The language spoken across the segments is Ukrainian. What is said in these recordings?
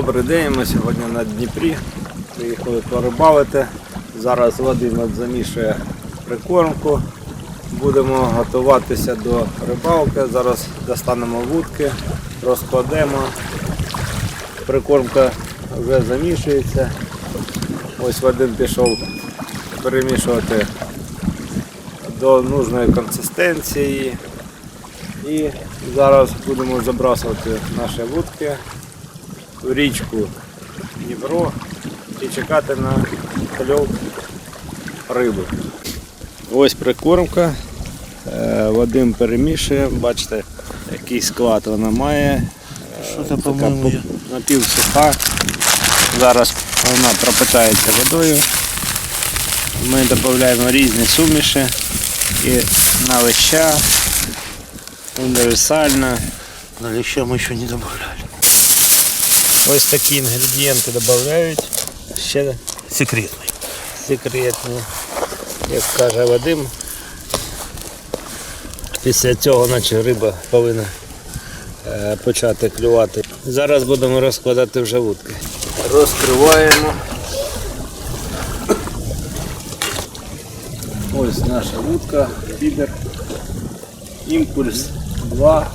Добрий день, ми сьогодні на Дніпрі. Приїхали порибалити. Зараз Вадим замішує прикормку. Будемо готуватися до рибалки. Зараз достанемо вудки, розкладемо. Прикормка вже замішується. Ось Вадим пішов перемішувати до нужної консистенції. І зараз будемо забрасувати наші вудки річку Дніпро і чекати на кльов риби. Ось прикормка. Е, Вадим перемішує, бачите, який склад вона має. Що це, по-моєму, напівсуха. Зараз вона пропитається водою. Ми додаємо різні суміші і на леща, універсальна. На леща мы еще не добавляли. Ось такі інгредієнти додають. Ще Секретный. секретні, як каже Вадим. Після цього наче риба повинна е, почати клювати. Зараз будемо розкладати вже вудки. Розкриваємо. Ось наша вудка, фідер. Імпульс 2.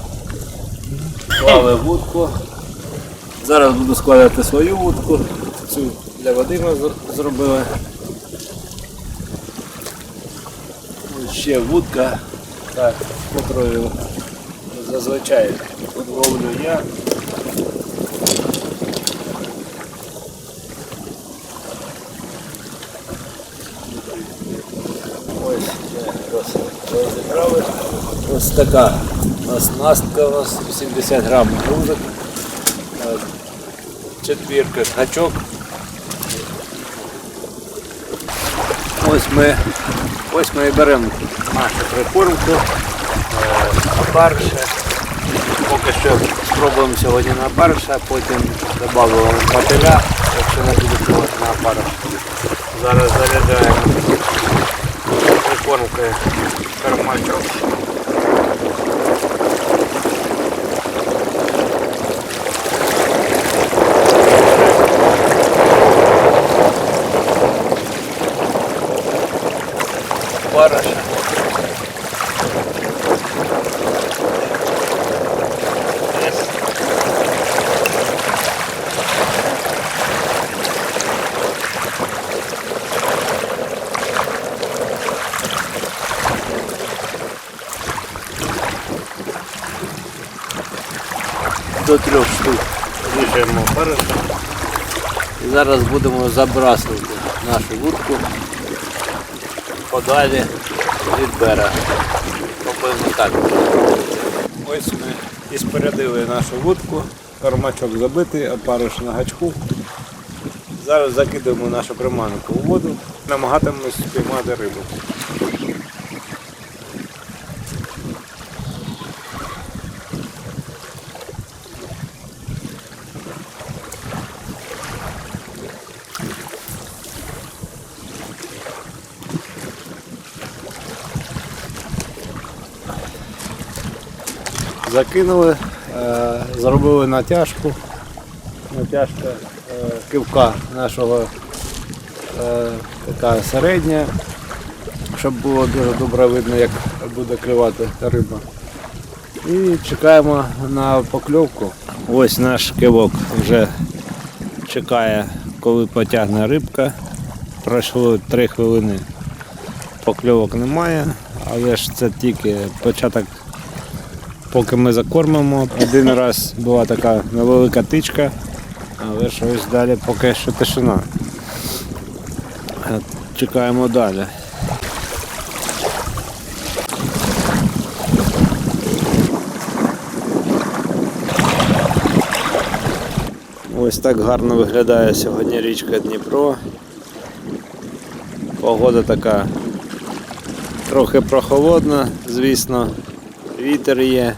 Клали вудку. Зараз буду складати свою вудку. Цю для Вадима зр- зробили. Ще вудка, так, котрою зазвичай ловлю я. Ось роз- розібрали. Ось така оснастка у нас 80 грам грузик. Е, Четвірка гачок. Ось ми, ось ми і беремо нашу прикормку. Е, Перше. Поки що спробуємо сьогодні на перше, потім додамо мотиля, якщо не буде клювати на опариш. Зараз заряджаємо прикормкою кармачок. Бараша. До трьох штук вішаємо бараша. І зараз будемо забрасувати нашу вудку подалі від берега. Пробуємо так. Ось ми і спорядили нашу вудку, кормачок забитий, опариш на гачку. Зараз закидаємо нашу приманку у воду, намагатимемось спіймати рибу. Закинули, е, зробили натяжку. Натяжка е, кивка нашого е, така середня, щоб було дуже добре видно, як буде клювати риба. І чекаємо на покльовку. Ось наш кивок вже чекає, коли потягне рибка. Пройшло 3 хвилини. Покльовок немає, але ж це тільки початок поки ми закормимо. Один раз була така невелика тичка, але щось далі поки що тишина. Е, Чекаємо далі. Ось так гарно виглядає сьогодні річка Дніпро. Погода така трохи прохолодна, звісно, вітер є,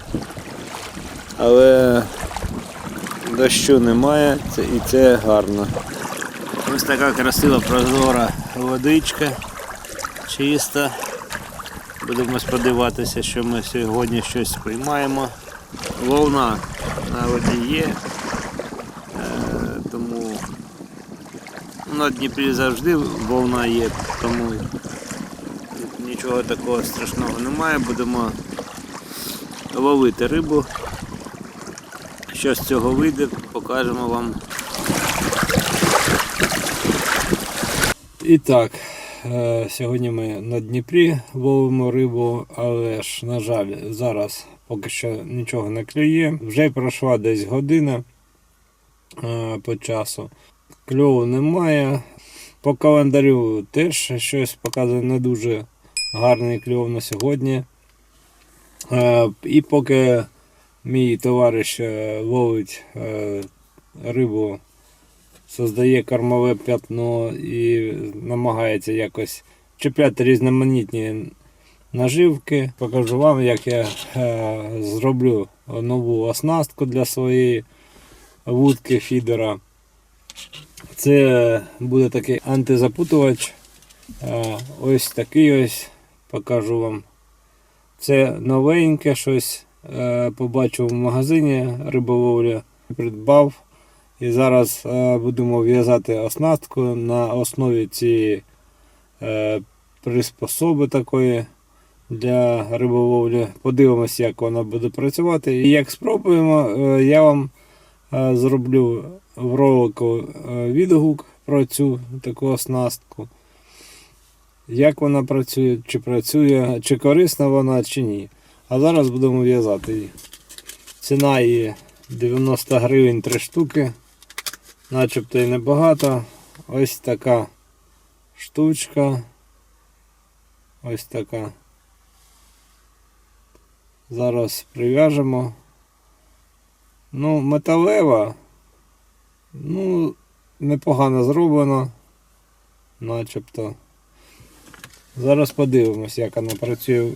але дощу немає і це гарно. Ось така красива прозора водичка, чиста. Будемо сподіватися, що ми сьогодні щось спіймаємо. Волна на воді є. Е, На Дніпрі завжди волна є, тому нічого такого страшного немає. Будемо ловити рибу. Що з цього вийде, покажемо вам. І так, е, сьогодні ми на Дніпрі ловимо рибу, але ж, на жаль, зараз поки що нічого не клює. Вже пройшла десь година е, по часу. Кльову немає. По календарю теж щось показує не дуже гарний кльов на сьогодні. Е, І поки мій товариш е, ловить е, рибу, создає кормове п'ятно і намагається якось чіпляти різноманітні наживки. Покажу вам, як я зроблю нову оснастку для своєї вудки фідера. Це буде такий антизапутувач. Ось такий ось покажу вам. Це новеньке щось. е, Побачив в магазині риболовля, придбав. І зараз е, будемо в'язати оснастку на основі цієї е, приспособи такої для риболовлі. Подивимося, як вона буде працювати. І як спробуємо, я вам зроблю в ролику відгук про цю таку оснастку. Як вона працює, чи працює, чи корисна вона, чи ні. А зараз будемо в'язати її. Ціна її 90 гривень 3 штуки. Начебто і небагато. Ось така штучка. Ось така. Зараз прив'яжемо. Ну, металева. Ну, непогано зроблено. Начебто. Зараз подивимось, як вона працює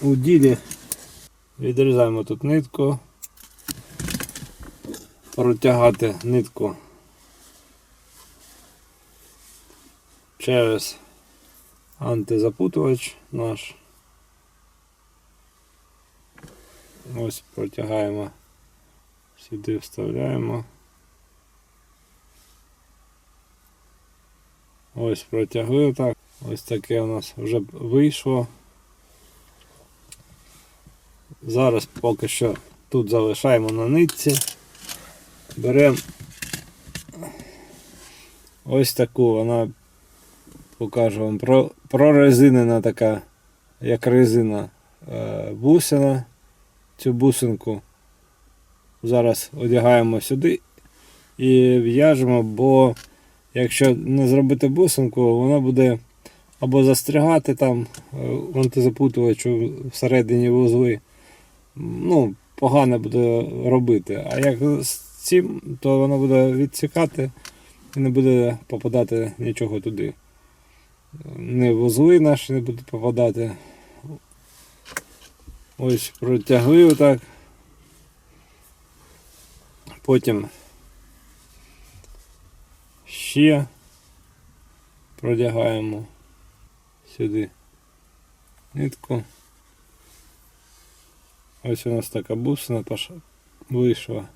у ділі. Відрізаємо тут нитку. Протягати нитку через антизапутувач наш. Ось протягаємо, сюди вставляємо. Ось протягли так. Ось таке у нас вже вийшло. Зараз поки що тут залишаємо на нитці. Беремо ось таку, вона покажу вам про, прорезинена така, як резина е, бусина. Цю бусинку зараз одягаємо сюди і в'яжемо, бо якщо не зробити бусинку, вона буде або застрягати там е, в антизапутувачу всередині вузли. Ну, погано буде робити. А як з цим, то воно буде відсікати і не буде попадати нічого туди. Не вузли наші не будуть попадати. Ось протягли отак. Потім ще продягаємо сюди. Нитку. Ось у нас така бусина вийшла.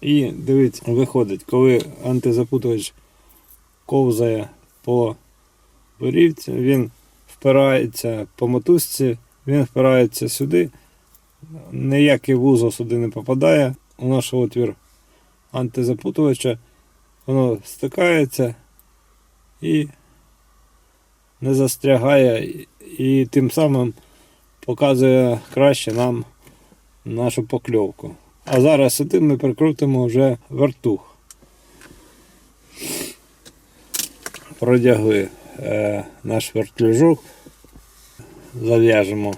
І дивіться, виходить, коли антизапутувач ковзає по борівці, він впирається по мотузці, він впирається сюди, ніякий вузол сюди не попадає. У наш отвір антизапутувача, воно стикається і не застрягає, і- тим самим показує краще нам нашу покльовку. А зараз сюди ми прикрутимо вже вертух. Продягли е, наш вертлюжок, зав'яжемо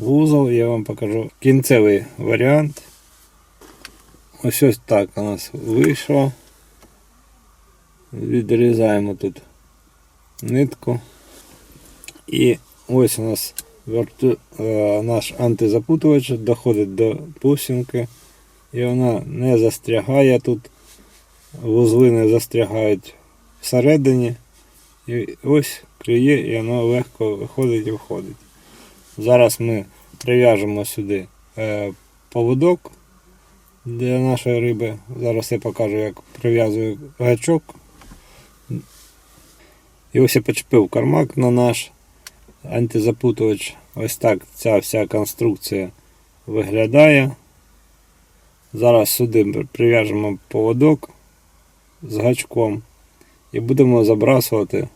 вузол, я вам покажу кінцевий варіант. Ось ось так у нас вийшло. Відрізаємо тут нитку. І ось у нас верту, е, наш антизапутувач доходить до пусинки і вона не застрягає тут. Вузли не застрягають всередині. І ось клює і воно легко виходить і входить. Зараз ми прив'яжемо сюди е, поводок для нашої риби. Зараз я покажу, як прив'язую гачок. І ось я почепив кармак на наш антизапутувач. Ось так ця вся конструкція виглядає. Зараз сюди прив'яжемо поводок з гачком і будемо забрасувати,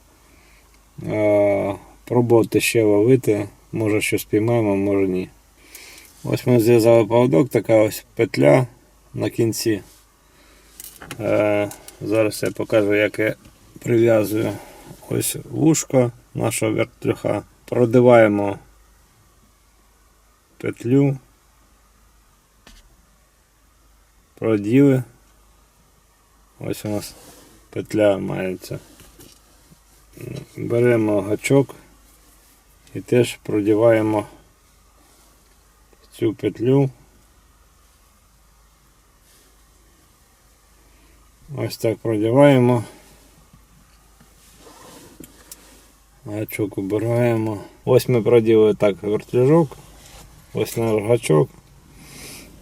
е, пробувати ще ловити. Може щось піймаємо, може ні. Ось ми зв'язали поводок, така ось петля на кінці. Е, зараз я покажу, як я прив'язую ось вушко нашого вертлюха. Продиваємо петлю. Проділи. Ось у нас петля мається. Беремо гачок і теж продіваємо цю петлю. Ось так продіваємо. Гачок убираємо. Ось ми проділи так вертляжок. Ось наш гачок.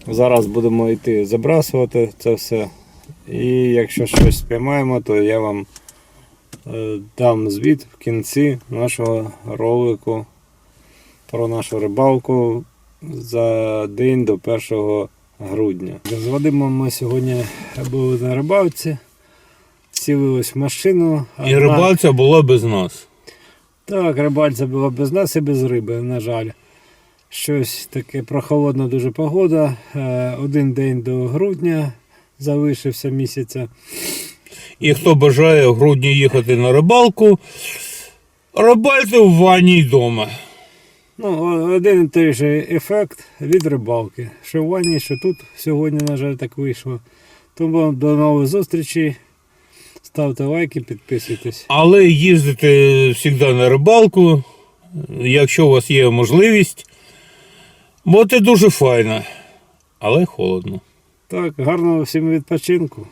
Зараз будемо йти забрасувати це все. І якщо щось спіймаємо, то я вам е, дам звіт в кінці нашого ролику про нашу рибалку за день до 1 грудня. З Вадимом ми сьогодні були на рибалці, сіли ось в машину. І рибальця була без нас. Так, рибальця була без нас і без риби, на жаль. Щось таке прохолодна дуже погода. Е, Один день до грудня залишився місяця. І хто бажає в грудні їхати на рибалку, рибальте в ванні вдома. Ну, один і той же ефект від рибалки. Що в ванні, що тут сьогодні, на жаль, так вийшло. Тому до нових зустрічей. Ставте лайки, підписуйтесь. Але їздите завжди на рибалку, якщо у вас є можливість. Бо це дуже файно, але холодно. Так, гарного всім відпочинку.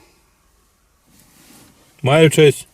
Маю честь.